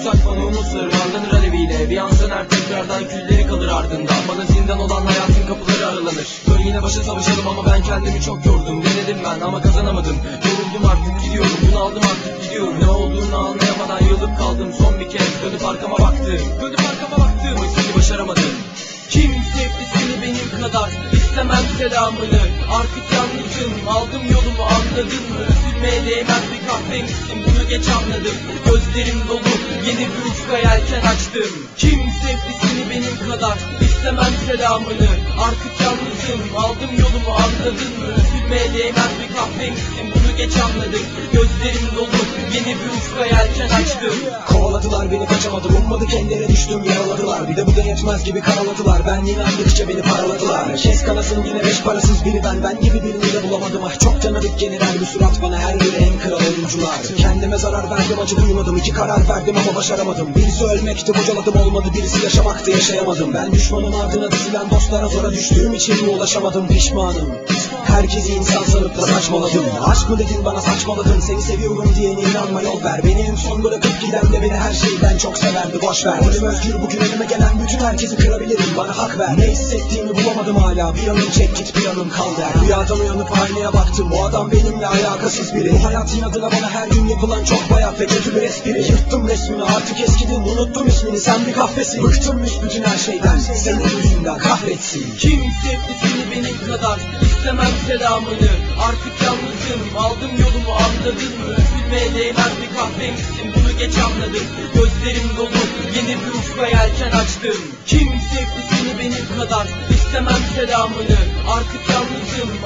uzak bana umutlarım Harlanır aleviyle bir an söner tekrardan külleri kalır ardından. Bana zindan olan hayatın kapıları aralanır. Dön yine başa savaşalım ama ben kendimi çok yordum. Denedim ben ama kazanamadım. Yoruldum artık gidiyorum. Bunaldım artık gidiyorum. Ne olduğunu anlayamadan yılıp kaldım. Son bir kez Dönüp arkama baktım. Dönüp arkama baktım. Oysa ki başaramadım. Kim sevdi seni benim kadar İstemem selamını Artık yalnızım Aldım yolumu anladın mı? Üzülmeye değmez bir kahveymişsin Bunu geç anladım. Gözlerim dolu. Yeni bir ufka yelken açtım. Kim sevdi seni benim kadar? İstemem selamını. Artık yalnızım Aldım yolumu anladın mı? Üzülmeye değmez bir kahveymişsin Bunu geç anladım. Gözlerim dolu. Yeni bir ufka yelken açtım. Kovaladılar beni kaçamadım. Ummadık ellere düştüm. Yaraladılar. Bir de bu da yetmez gibi karaladılar. Ben inandıkça beni paraladılar. Kes kanasın yine beş parasız biri ben Ben gibi birini de bulamadım. Ah çok tanıdık general. Bu surat bana her biri en kral oyuncular. Kendime zarar verdim acı duymadım iki karar verdim ama başaramadım. Birisi ölmekti bocaladım olmadı birisi yaşamaktı yaşayamadım. Ben düşmanın ardına dizilen dostlara zora düştüğüm için mi ulaşamadım pişmanım? Herkesi insan sanıp da saçmaladım. Aşk mı dedin bana saçmaladın. Seni seviyorum diyene inanma yol ver. Beni en son bırakıp giden de beni her şeyden çok severdi boş ver. Ölüm özgür bugün elime gelen bütün herkesi kırabilirim Bana hak ver. Ne hissettiğimi bulamadım hala Bir yanım çek git bir yanım kal der. Rüyadan uyanıp aynaya baktım O adam benimle alakasız biri. Bu hayat inadına bana her gün yapılan çok bayat ve kötü bir espri. Yırttım resmini artık eskidin unuttum ismini. Sen bir kahvesin. Bıktım bütün her şeyden. Senin yüzünden kahretsin. Kim sevdi seni benim kadar? İstemem selamını. Artık yalnızım. Aldım yolumu anladın mı? Üzülmeye değmez bir kahveymişsin Bunu geç anladım. Gözlerim dolu. Yeni bir ufka yelken açtım. Kim sevdi seni benim kadar? İstemem selamını. Artık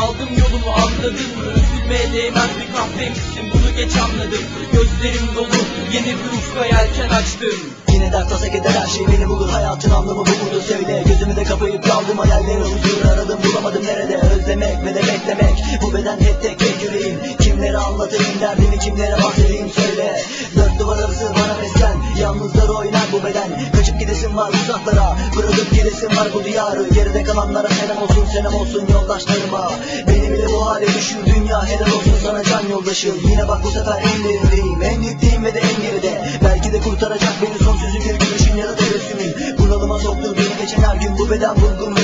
Aldım yolumu anladın mı Üzülmeye değmez bir kahveymişsin Bunu geç anladım. Gözlerim dolu. Yeni bir ufka yelken açtım. Yine dert tasa keder her şey beni bulur. Hayatın anlamı bu burada söyle. Gözümü de kapayıp kaldım hayallere huzur aradım. Bulamadım nerede? Özlemek ve de beklemek? Bu beden hep tek tek yüreğim. Kimlere anlatayım derdimi kimlere bahsedeyim? Söyle. Dört duvar arası bana mesken Yalnızlar oynar bu beden. Kaçıp gidesim var uzaklara. Bırakıp gidesim var bu diyarı. Geride kalanlara selam olsun selam olsun yoldaşlarıma. Beni bile bu hale düşür dünya helal olsun sana can yoldaşım. Yine bak bu sefer en derindeyim En dipteyim ve de en geride. Belki de kurtaracak beni son sözü bir gülüşün ya da tebessümün. Bunalıma soktu beni geçen her gün bu beden vurgun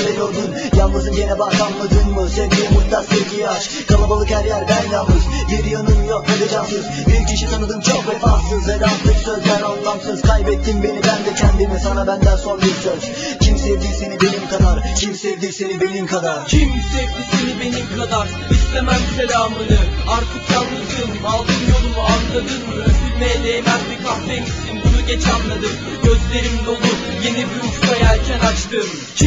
Yalnızım gene bak anladın mı? Sevgiye muhtaç sevgiye aç Kalabalık her yer ben yalnız. Bir yanım yok ve de cansız. Bir kişi tanıdım çok vefasız. Vedansız sözler anlamsız. Kaybettim beni ben de kendimi. Sana benden son bir söz. Kim sevdi seni benim kadar? Kim sevdi seni benim kadar? Kim sevdi seni benim kadar? İstemem selamını. Artık yalnızım. Aldım yolumu anladın mı? Üzülmeye değmez bir kahveymişsin Bunu geç anladım. Gözlerim dolu. Yeni bir ufka yelken açtım. Kim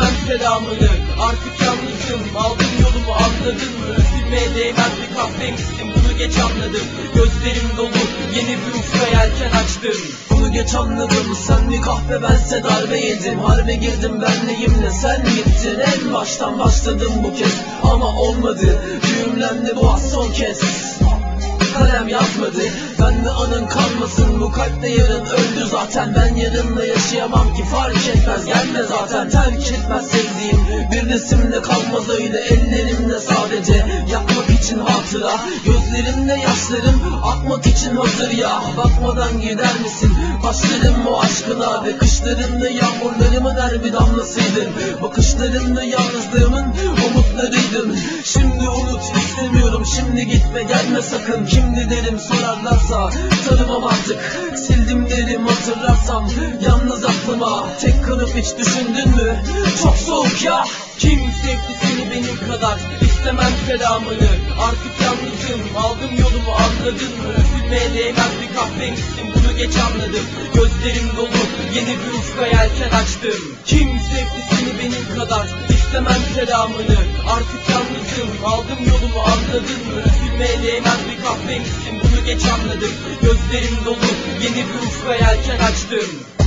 İstemem selamını Artık yalnızım Aldım yolumu anladın mı? Üzülmeye değmez bir kahveymişsin Bunu geç anladım. Gözlerim dolu. Yeni bir ufka yelken açtım. Bunu geç anladım. Sen bir kahve bense darbe yedim. Harbe girdim benleyimle sen gittin. En baştan başladım bu kez. Ama olmadı. Düğümlendi bu az son kez kalem yazmadı Ben anın kalmasın bu kalpte yarın öldü zaten. Ben yarınla yaşayamam ki fark etmez gelme zaten. Terk etmez sevdiğim bir resimde kalmaz öyle ellerimle sadece. Yakmak için hatıra gözlerimde yaşlarım Akmak için hazır ya. Bakmadan gider misin? Başlarım o aşkına ve kışlarında yağmurlarımın her bir damlasıydın Bakışlarında yalnızlığımın umutlarıydın Şimdi unut gitme gelme sakın. Kimdi derim sorarlarsa tanımam artık. Sildim derim hatırlarsam yalnız aklıma Tek kalıp hiç düşündün mü? Çok soğuk ya. Kim sevdi seni benim kadar istemem selamını Artık yalnızım aldım yolumu anladın mı? Üzülmeye değmez bir kahveymişsin bunu geç anladım. Gözlerim dolu yeni bir ufka yelken açtım. Kim sevdi seni benim kadar istemem selamını Artık yalnızım aldım yolumu anladın mı? Üzülmeye değmez bir kahveymişsin bunu geç anladım. Gözlerim dolu. Yeni bir ufka yelken açtım